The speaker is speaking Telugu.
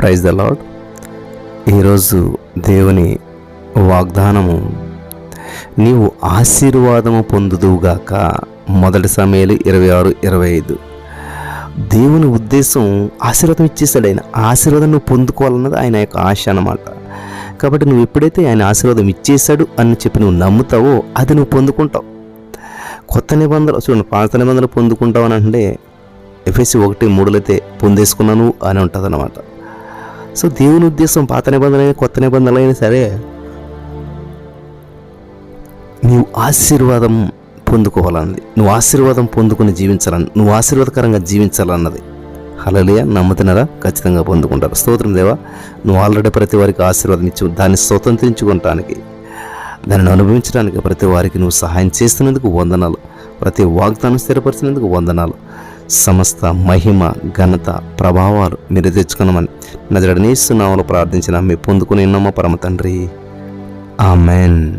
ప్రైజ్ ద లాడ్ ఈరోజు దేవుని వాగ్దానము నీవు ఆశీర్వాదము పొందుదువుగాక మొదటి సమయాలు ఇరవై ఆరు ఇరవై ఐదు. దేవుని ఉద్దేశం ఆశీర్వాదం ఇచ్చేస్తాడు ఆయన ఆశీర్వాదం నువ్వు పొందుకోవాలన్నది ఆయన యొక్క ఆశ అన్నమాట. కాబట్టి నువ్వు ఎప్పుడైతే ఆయన ఆశీర్వాదం ఇచ్చేశాడు అని చెప్పి నువ్వు నమ్ముతావో అది నువ్వు పొందుకుంటావు. కొత్త నిబంధనలు చూడండి పాత నిబంధనలు పొందుకుంటావు అని అంటే ఎఫ్ఎస్సి ఒకటి మూడులైతే పొందేసుకున్నాను అని ఉంటుంది అనమాట సో దేవుని ఉద్దేశం పాత నిబంధన కొత్త నిబంధనలు అయినా సరే నీవు ఆశీర్వాదం పొందుకోవాలన్నది. నువ్వు ఆశీర్వాదం పొందుకుని జీవించాలని నువ్వు ఆశీర్వాదకరంగా జీవించాలన్నది. హలలియ నమ్ముతున్నారా? ఖచ్చితంగా పొందుకుంటారు. స్తోత్రం దేవా. నువ్వు ఆల్రెడీ ప్రతి వారికి ఆశీర్వాదం ఇచ్చి దాన్ని స్వతంత్రించుకుంటానికి దానిని అనుభవించడానికి ప్రతి వారికి నువ్వు సహాయం చేస్తున్నందుకు వందనాలు. ప్రతి వాగ్దానం స్థిరపరిచినందుకు వందనాలు. సమస్త మహిమ ఘనత ప్రభావాలు మీరు తెచ్చుకున్నామని నజరడనీస్తున్నామని ప్రార్థించిన మీ పొందుకుని ఉన్నామా పరమ తండ్రి. ఆమెన్.